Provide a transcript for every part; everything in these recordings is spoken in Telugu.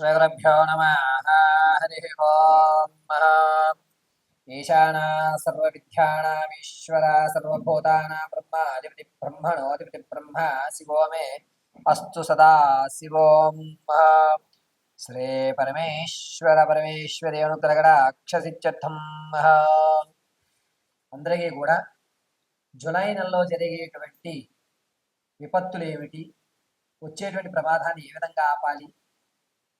శ్రీగురుభ్యో నమ హరి ఓం ఈశానా సర్వవిద్యానామీశ్వర సర్వభూతానాం బ్రహ్మాధిపతి బ్రహ్మణోధిపతి బ్రహ్మ శివో మే అస్తు సదా శివోం శ్రీ పరమేశ్వర పరమేశ్వరి అనుగ్రగడ అక్షసిత్యర్థం అందరికీ కూడా జులై నెలలో జరిగేటువంటి విపత్తులు ఏమిటి వచ్చేటువంటి ప్రమాదాన్ని ఏ విధంగా ఆపాలి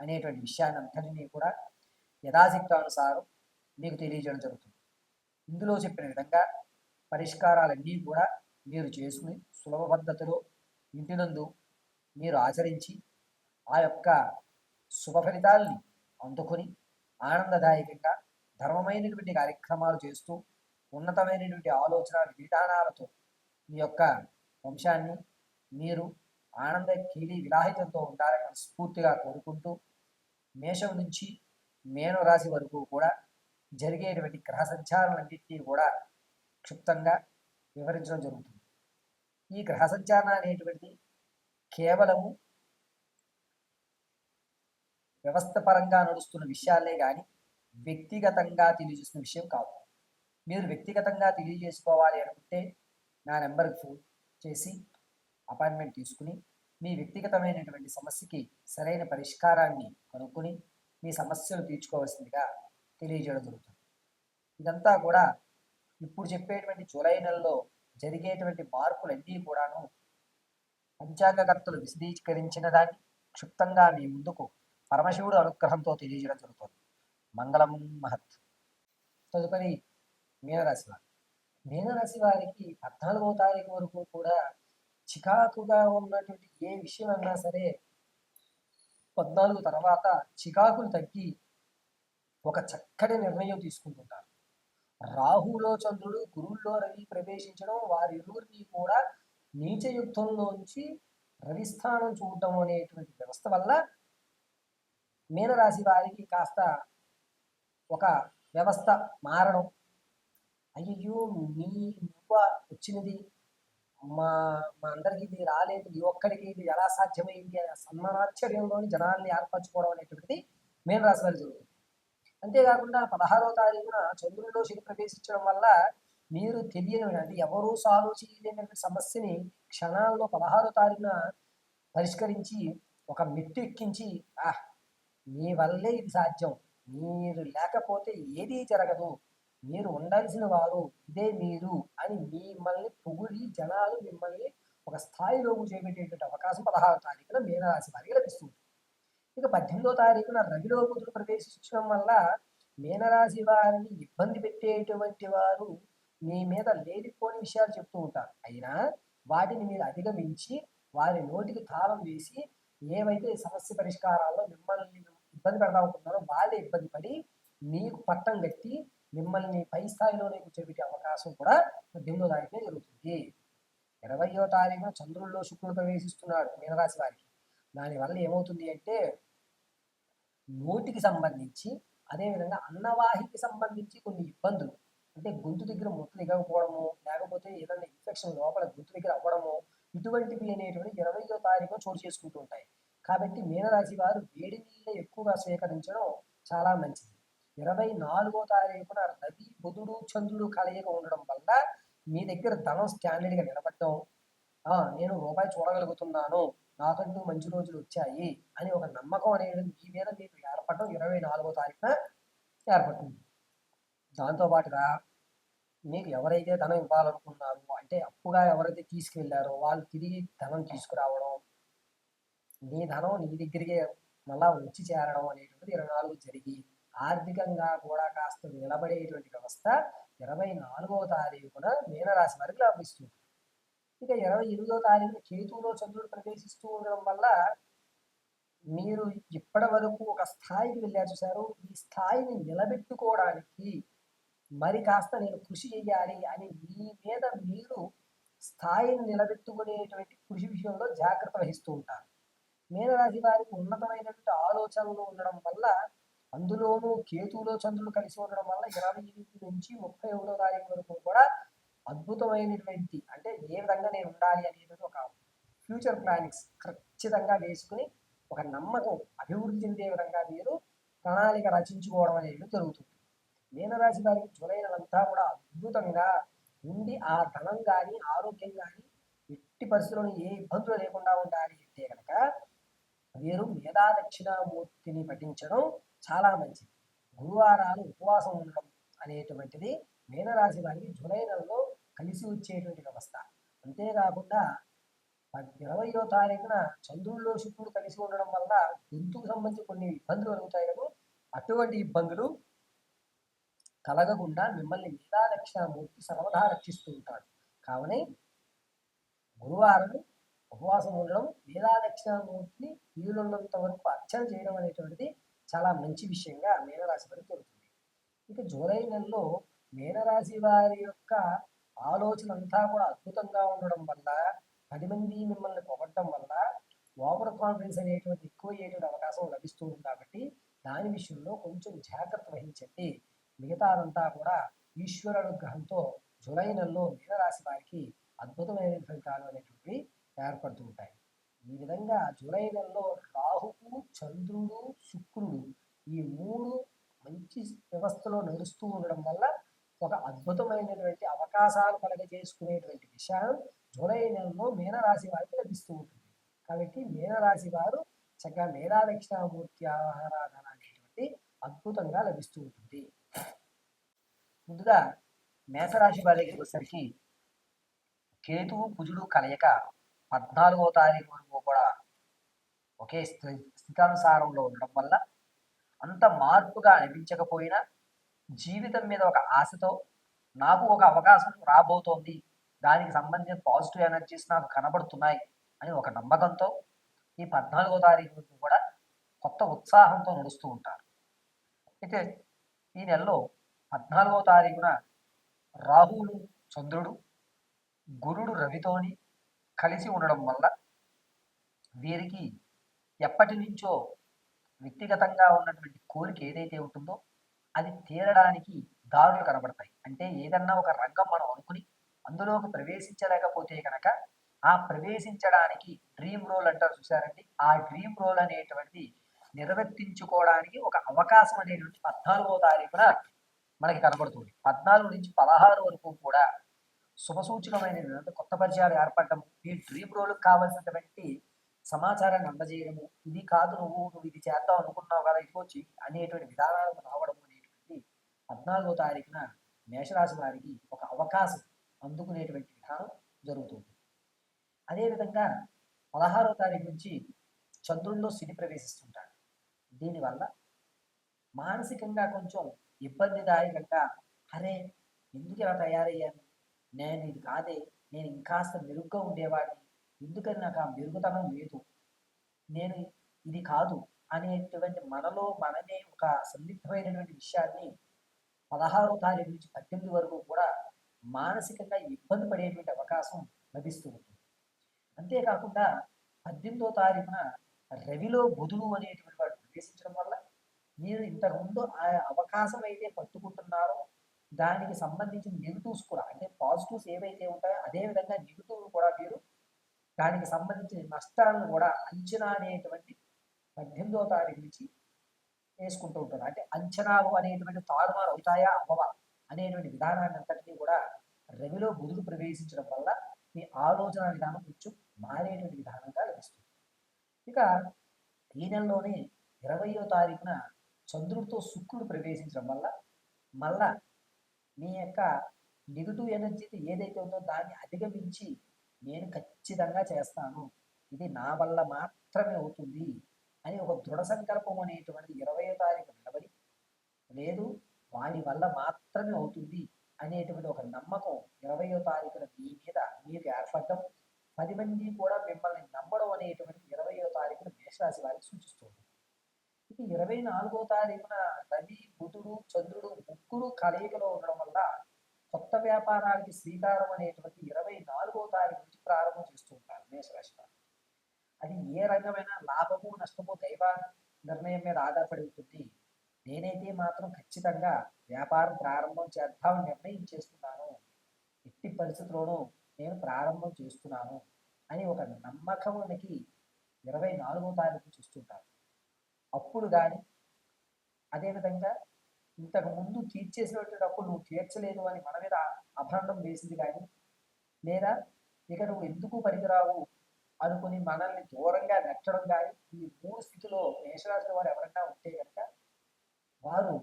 అనేటువంటి విషయాన్నంతటినీ కూడా యథాశక్తానుసారం మీకు తెలియజేయడం జరుగుతుంది. ఇందులో చెప్పిన విధంగా పరిష్కారాలన్నీ కూడా మీరు చేసుకుని సులభ పద్ధతిలో ఇంటినందు మీరు ఆచరించి ఆ యొక్క శుభ ఫలితాల్ని అందుకొని ఆనందదాయకంగా ధర్మమైనటువంటి కార్యక్రమాలు చేస్తూ ఉన్నతమైనటువంటి ఆలోచన విధానాలతో మీ యొక్క వంశాన్ని మీరు ఆనంద కీలి విలాహితంతో ఉండాలని స్ఫూర్తిగా కోరుకుంటూ మేషం నుంచి మేను రాశి వరకు కూడా జరిగేటువంటి గ్రహ సంచారాలన్నింటినీ కూడా క్షుప్తంగా వివరించడం జరుగుతుంది. ఈ గ్రహ సంచారణ అనేటువంటిది కేవలము వ్యవస్థ పరంగా నడుస్తున్న విషయాలే కానీ వ్యక్తిగతంగా తెలియజేస్తున్న విషయం కాదు. మీరు వ్యక్తిగతంగా తెలియజేసుకోవాలి అనుకుంటే నా నెంబర్కి ఫోన్ చేసి అపాయింట్మెంట్ తీసుకుని మీ వ్యక్తిగతమైనటువంటి సమస్యకి సరైన పరిష్కారాన్ని కనుక్కొని మీ సమస్యలు తీర్చుకోవాల్సిందిగా తెలియజేయడం జరుగుతుంది. ఇదంతా కూడా ఇప్పుడు చెప్పేటువంటి జూలై నెలలో జరిగేటువంటి మార్పులన్నీ కూడాను పంచాంగకర్తలు విశదీకరించిన దాన్ని క్షుప్తంగా మీ ముందుకు పరమశివుడు అనుగ్రహంతో తెలియజేయడం జరుగుతుంది. మంగళం మహత్. తదుపరి మీనరాశి వారు. మీనరాశి వారికి పద్నాలుగవ తారీఖు వరకు కూడా చికాకుగా ఉన్నటువంటి ఏ విషయం అన్నా సరే పద్నాలుగు తర్వాత చికాకులు తగ్గి ఒక చక్కటి నిర్ణయం తీసుకుంటుంటారు. రాహులో చంద్రుడు గురువుల్లో రవి ప్రవేశించడం వారిరువురిని కూడా నీచ యుద్ధంలోంచి రవిస్థానం చూడటం అనేటువంటి వ్యవస్థ వల్ల మీనరాశి వారికి కాస్త ఒక వ్యవస్థ మారడం. అయ్యో నీ నువ్వ వచ్చినది? మా మా అందరికి ఇది రాలేదు. ఈ ఒక్కడికి ఇది ఎలా సాధ్యమైంది అనే సన్మానాశ్చర్యంలోని జనాల్ని ఏర్పరచుకోవడం అనేటువంటిది మీన రాశి వారి జరుగుతుంది. అంతేకాకుండా పదహారవ తారీఖున చంద్రుడిలో శని ప్రవేశించడం వల్ల మీరు తెలియని అంటే ఎవరూ సాల్వ్ చేయలేనటువంటి సమస్యని క్షణాల్లో పదహారో తారీఖున పరిష్కరించి ఒక మెట్టు ఎక్కించి ఆహ్ మీ వల్లే ఇది సాధ్యం. మీరు లేకపోతే ఏదీ జరగదు. మీరు ఉండాల్సిన వారు ఇదే మీరు అని మిమ్మల్ని పొగిడి జనాలు మిమ్మల్ని ఒక స్థాయిలోకి చేపెట్టేటువంటి అవకాశం పదహారో తారీఖున మీనరాశి వారికి లభిస్తుంది. ఇక పద్దెనిమిదో తారీఖున రవిలో బుధుడు ప్రవేశించడం వల్ల మీనరాశి వారిని ఇబ్బంది పెట్టేటువంటి వారు మీ మీద లేనిపోని విషయాలు చెప్తూ ఉంటారు. అయినా వాటిని మీరు అధిగమించి వారి నోటికి తాళం వేసి ఏవైతే సమస్య పరిష్కారాల్లో మిమ్మల్ని ఇబ్బంది పెడతా ఉంటున్నారో వాళ్ళే ఇబ్బంది పడి మీకు పట్టం కట్టి మిమ్మల్ని పై స్థాయిలోనే కూర్చోబెట్టే అవకాశం కూడా పద్దెనిమిదో తారీఖునే జరుగుతుంది. ఇరవయో తారీఖున చంద్రుల్లో శుక్రుడు ప్రవేశిస్తున్నాడు మీనరాశి వారికి. దానివల్ల ఏమవుతుంది అంటే నోటికి సంబంధించి అదేవిధంగా అన్నవాహికి సంబంధించి కొన్ని ఇబ్బందులు. అంటే గొంతు దగ్గర ముట్టు దిగకపోవడము లేకపోతే ఏదైనా ఇన్ఫెక్షన్ లోపల గొంతు దగ్గర అవ్వడము ఇటువంటివి అనేటువంటి ఇరవయో తారీఖున చోటు చేసుకుంటూ ఉంటాయి. కాబట్టి మీనరాశి వారు వేడి నీళ్ళ ఎక్కువగా స్వీకరించడం చాలా మంచిది. ఇరవై నాలుగో తారీఖున రవి బుధుడు చంద్రుడు కలయిక ఉండడం వల్ల మీ దగ్గర ధనం స్టాండర్డ్గా నిలబడటం నేను రూపాయి చూడగలుగుతున్నాను. నాకంటూ మంచి రోజులు వచ్చాయి అని ఒక నమ్మకం అనేది మీ మీద మీకు ఏర్పడడం ఇరవై నాలుగో తారీఖున ఏర్పడుతుంది. దాంతోపాటుగా మీకు ఎవరైతే ధనం ఇవ్వాలనుకున్నారో అంటే అప్పుగా ఎవరైతే తీసుకెళ్ళారో వాళ్ళు తిరిగి ధనం తీసుకురావడం నీ ధనం నీ దగ్గరికే మళ్ళా వచ్చి చేరడం అనేటువంటిది ఇరవై నాలుగు జరిగి ఆర్థికంగా కూడా కాస్త నిలబడేటువంటి వ్యవస్థ ఇరవై నాలుగవ తారీఖున మీనరాశి వారికి లభిస్తుంది. ఇక ఇరవై ఎనిమిదో తారీఖున కేతువులో చంద్రుడు ప్రవేశిస్తూ ఉండడం వల్ల మీరు ఇప్పటి వరకు ఒక స్థాయికి వెళ్ళారు చూసారు ఈ స్థాయిని నిలబెట్టుకోవడానికి మరి కాస్త నేను కృషి చేయాలి అని మీ మీద మీరు స్థాయిని నిలబెట్టుకునేటువంటి కృషి విషయంలో జాగ్రత్త వహిస్తూ ఉంటారు. మీనరాశి వారికి ఉన్నతమైనటువంటి ఆలోచనలు ఉండడం వల్ల అందులోనూ కేతువులో చంద్రుడు కలిసి ఉండడం వల్ల ఇరవై ఎనిమిది నుంచి ముప్పై ఒకటో తారీఖు వరకు కూడా అద్భుతమైనటువంటి అంటే ఏ విధంగా నేను ఉండాలి అనేది ఒక ఫ్యూచర్ ప్లానింగ్స్ ఖచ్చితంగా వేసుకుని ఒక నమ్మకం అభివృద్ధి చెందే విధంగా మీరు ప్రణాళిక రచించుకోవడం అనేది జరుగుతుంది. మీనరాశి వారికి జూలై నెలంతా కూడా అద్భుతంగా ఉండి ఆ ధనం కానీ ఆరోగ్యం కానీ ఎట్టి పరిస్థితుల్లో ఏ ఇబ్బందులు లేకుండా ఉండాలి అంటే కనుక వీరు మేధా దక్షిణామూర్తిని పఠించడం చాలా మంచిది. గురువారాలు ఉపవాసం ఉండడం అనేటువంటిది మీనరాశి వారికి జూలై నెలలో కలిసి వచ్చేటువంటి వ్యవస్థ. అంతేకాకుండా ఇరవయో తారీఖున చంద్రుల్లో శుక్రుడు కలిసి ఉండడం వల్ల గొంతుకు సంబంధించి కొన్ని ఇబ్బందులు కలుగుతాయి కదా అటువంటి ఇబ్బందులు కలగకుండా మిమ్మల్ని మేధా సర్వదా రక్షిస్తూ ఉంటాడు. కావున గురువారం ఉపవాసం ఉండడం మేధా వీలున్నంత వరకు అర్చన చేయడం అనేటువంటిది చాలా మంచి విషయంగా మీనరాశి వారికి జరుగుతుంది ఇక జూలై నెలలో మీనరాశి వారి యొక్క ఆలోచన అంతా కూడా అద్భుతంగా ఉండడం వల్ల పది మంది మిమ్మల్ని పొగట్టడం వల్ల ఓవర్ కాన్ఫిడెన్స్ అనేటువంటి ఎక్కువ అయ్యేటువంటి అవకాశం లభిస్తూ ఉంది కాబట్టి దాని విషయంలో కొంచెం జాగ్రత్త వహించండి. మిగతాదంతా కూడా ఈశ్వర అనుగ్రహంతో జూలై నెలలో మీనరాశి వారికి అద్భుతమైన ఫలితాలు అనేటువంటివి ఏర్పడుతూ ఉంటాయి. ఈ విధంగా జూలై నెలలో రాహువు చంద్రుడు శుక్రుడు ఈ మూడు మంచి వ్యవస్థలో నడుస్తూ ఉండడం వల్ల ఒక అద్భుతమైనటువంటి అవకాశాలు కలగజేసుకునేటువంటి విషయం జూలై నెలలో మీనరాశి వారికి లభిస్తూ ఉంటుంది. కాబట్టి మీనరాశి వారు చక్కగా మేధా దక్షిణామూర్తి ఆరాధన అనేటువంటి అద్భుతంగా లభిస్తూ ఉంటుంది. ముందుగా మేషరాశి వారి దగ్గరికి వచ్చేసరికి కేతువు కుజుడు కలయిక పద్నాలుగో తారీఖు వరకు కూడా ఒకే స్థితానుసారంలో ఉండడం వల్ల అంత మార్పుగా అనిపించకపోయినా జీవితం మీద ఒక ఆశతో నాకు ఒక అవకాశం రాబోతోంది. దానికి సంబంధించిన పాజిటివ్ ఎనర్జీస్ నాకు కనబడుతున్నాయి అని ఒక నమ్మకంతో ఈ పద్నాలుగో తారీఖు వరకు కూడా కొత్త ఉత్సాహంతో నడుస్తూ ఉంటారు అయితే ఈ నెలలో పద్నాలుగో తారీఖున రాహువులు చంద్రుడు గురుడు రవితోని కలిసి ఉండడం వల్ల వీరికి ఎప్పటి నుంచో వ్యక్తిగతంగా ఉన్నటువంటి కోరిక ఏదైతే ఉంటుందో అది తీరడానికి దారులు కనబడతాయి. అంటే ఏదన్నా ఒక రంగం మనం అనుకుని అందులోకి ప్రవేశించలేకపోతే కనుక ఆ ప్రవేశించడానికి డ్రీమ్ రోల్ అంటారు చూసారండి ఆ డ్రీమ్ రోల్ అనేటువంటిది నిర్వర్తించుకోవడానికి ఒక అవకాశం అనేటువంటి పద్నాలుగో తారీఖున మనకి కనబడుతుంది. పద్నాలుగు నుంచి పదహారు వరకు కూడా శుభసూచకమైన అంటే కొత్త పరిచయాలు ఏర్పడటం ఈ డ్రీమ్ రోల్కి కావాల్సినటువంటి సమాచారాన్ని అందజేయడము ఇది కాదు నువ్వు నువ్వు ఇది చేద్దాం అనుకున్నావు కదా ఇదిగో అనేటువంటి విధానాలకు రావడం అనేటువంటి పద్నాలుగో తారీఖున మేషరాశి వారికి ఒక అవకాశం అందుకునేటువంటి విధానం జరుగుతుంది. అదేవిధంగా పదహారో తారీఖు నుంచి చంద్రుల్లో శని ప్రవేశిస్తుంటాడు. దీనివల్ల మానసికంగా కొంచెం ఇబ్బందిదాయకంగా అరే ఎందుకు ఇలా తయారయ్యాను? నేను ఇది కాదే నేను ఇంకాస్త మెరుగ్గా ఉండేవాడిని. ఎందుకని నాకు ఆ మెరుగుతనం లేదు? నేను ఇది కాదు అనేటువంటి మనలో మనమే ఒక సందిగ్ధమైనటువంటి విషయాన్ని పదహారో తారీఖు నుంచి పద్దెనిమిది వరకు కూడా మానసికంగా ఇబ్బంది పడేటువంటి అవకాశం లభిస్తూ ఉంటుంది అంతేకాకుండా పద్దెనిమిదో తారీఖున రవిలో బుధుడు అనేటువంటి వాడు ప్రవేశించడం వల్ల మీరు ఇంతకుముందు ఆ అవకాశం అయితే పట్టుకుంటున్నారో దానికి సంబంధించిన నెగిటివ్స్ కూడా అంటే పాజిటివ్స్ ఏవైతే ఉంటాయో అదే విధంగా నెగిటివ్ కూడా మీరు దానికి సంబంధించిన నష్టాలను కూడా అంచనా అనేటువంటి పద్దెనిమిదో తారీఖు నుంచి వేసుకుంటూ ఉంటారు. అంటే అంచనాలు అనేటువంటి తారుమారు అవుతాయా అవ్వవా అనేటువంటి విధానాన్ని అంతటినీ కూడా రవిలో బుధుడు ప్రవేశించడం వల్ల మీ ఆలోచన విధానం కొంచెం మారేటువంటి విధానంగా లభిస్తుంది. ఇక ఈ నెలలోనే ఇరవయో తారీఖున చంద్రుడితో శుక్రుడు ప్రవేశించడం వల్ల మళ్ళా మీ యొక్క నెగిటివ్ ఎనర్జీ ఏదైతే ఉందో దాన్ని అధిగమించి నేను ఖచ్చితంగా చేస్తాను. ఇది నా వల్ల మాత్రమే అవుతుంది అని ఒక దృఢ సంకల్పం అనేటువంటిది ఇరవయో తారీఖు నిలబడి లేదు వారి వల్ల మాత్రమే అవుతుంది అనేటువంటి ఒక నమ్మకం ఇరవయో తారీఖున మీ మీద మీకు ఏర్పడటం పది మంది కూడా మిమ్మల్ని నమ్మడం అనేటువంటి ఇరవయో తారీఖున మేషరాశి వారికి సూచిస్తుంది. ఇక ఇరవై నాలుగో తారీఖున రవి బుధుడు చంద్రుడు ముగ్గురు కలయికలో ఉండడం వల్ల కొత్త వ్యాపారాలకి శ్రీకారం అనేటువంటి ఇరవై నాలుగో తారీఖు నుంచి ప్రారంభం చేస్తూ ఉంటారు మేషరాశి వారు. అది ఏ రకమైన లాభము నష్టము దైవ నిర్ణయం మీద ఆధారపడి ఉంటుంది నేనైతే మాత్రం ఖచ్చితంగా వ్యాపారం ప్రారంభం చేద్దామని నిర్ణయం చేస్తున్నాను ఎట్టి పరిస్థితుల్లోనూ నేను ప్రారంభం చేస్తున్నాను అని ఒక నమ్మకానికి ఇరవై నాలుగో తారీఖు చూస్తుంటారు అప్పుడు కానీ అదేవిధంగా ఇంతకు ముందు తీర్చేసినటువంటి అప్పుడు నువ్వు తీర్చలేదు అని మన మీద అభరణం వేసింది కానీ లేదా ఇక నువ్వు ఎందుకు పనికిరావు? అనుకుని మనల్ని దూరంగా నెట్టడం కానీ ఈ మూడు స్థితిలో మేషరాశి వారు ఎవరైనా ఉంటే కనుక వారు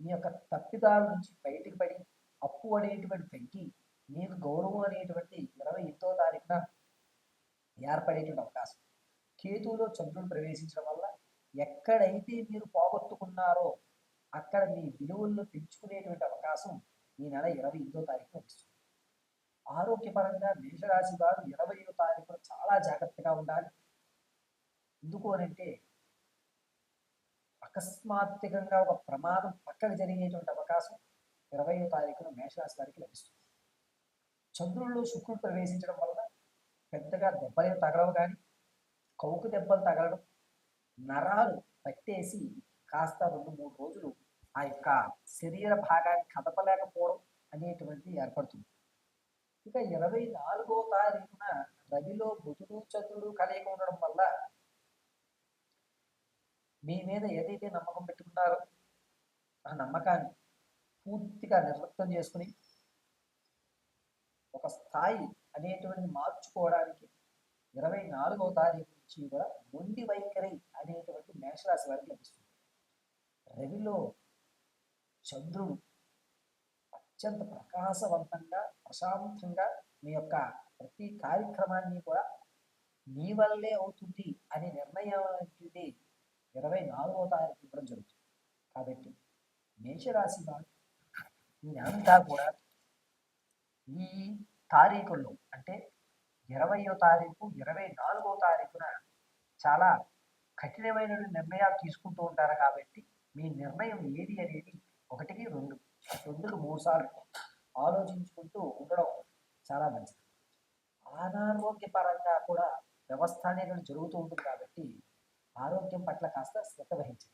మీ యొక్క తప్పిదాల నుంచి బయటికి పడి అప్పు అనేటువంటి తగ్గి మీకు గౌరవం అనేటువంటి ఇరవై ఎనిమిదో తారీఖున ఏర్పడేటువంటి అవకాశం. కేతువులో చంద్రుడు ప్రవేశించడం వల్ల ఎక్కడైతే మీరు పోగొట్టుకున్నారో అక్కడ మీ విలువలను పెంచుకునేటువంటి అవకాశం ఈ నెల ఇరవై ఎనిమిదో తారీఖున వస్తుంది. ఆరోగ్యపరంగా మేషరాశి వారు ఇరవయో తారీఖున చాలా జాగ్రత్తగా ఉండాలి. ఎందుకు అనంటే అకస్మాత్తుగా ఒక ప్రమాదం పక్కన జరిగేటువంటి అవకాశం ఇరవయో తారీఖున మేషరాశి వారికి లభిస్తుంది. చంద్రుల్లో శుక్రుడు ప్రవేశించడం వల్ల పెద్దగా దెబ్బలు తగలవు కానీ కౌకు దెబ్బలు తగలడం నరాలు పట్టేసి కాస్త రెండు మూడు రోజులు ఆ యొక్క శరీర భాగాన్ని కదపలేకపోవడం అనేటువంటిది ఏర్పడుతుంది. ఇక ఇరవై నాలుగో తారీఖున రవిలో బుధుడు చంద్రుడు కలిగి ఉండడం వల్ల మీ మీద ఏదైతే నమ్మకం పెట్టుకున్నారో ఆ నమ్మకాన్ని పూర్తిగా నిర్లక్ష్యం చేసుకుని ఒక స్థాయి అనేటువంటిది మార్చుకోవడానికి ఇరవై నాలుగవ తారీఖు నుంచి కూడా మొండి వైఖరి అనేటువంటి మేషరాశి వారికి లభిస్తుంది. రవిలో చంద్రుడు అత్యంత ప్రకాశవంతంగా ప్రశాంతంగా మీ యొక్క ప్రతి కార్యక్రమాన్ని కూడా మీ వల్లే అవుతుంది అనే నిర్ణయం అనేది ఇరవై నాలుగవ తారీఖు ఇవ్వడం జరుగుతుంది. కాబట్టి మేషరాశి వారు ఇదంతా కూడా ఈ తారీఖుల్లో అంటే ఇరవయో తారీఖు ఇరవై నాలుగో తారీఖున చాలా కఠినమైన నిర్ణయాలు తీసుకుంటూ ఉంటారు కాబట్టి మీ నిర్ణయం ఏది అనేది ఒకటికి రెండు రెండుకి మూడు సార్లు ఆలోచించుకుంటూ ఉండడం చాలా మంచిది. అనారోగ్యపరంగా కూడా వ్యవస్థ అనేది జరుగుతూ ఉంటుంది కాబట్టి ఆరోగ్యం పట్ల కాస్త శ్రద్ధ వహించండి.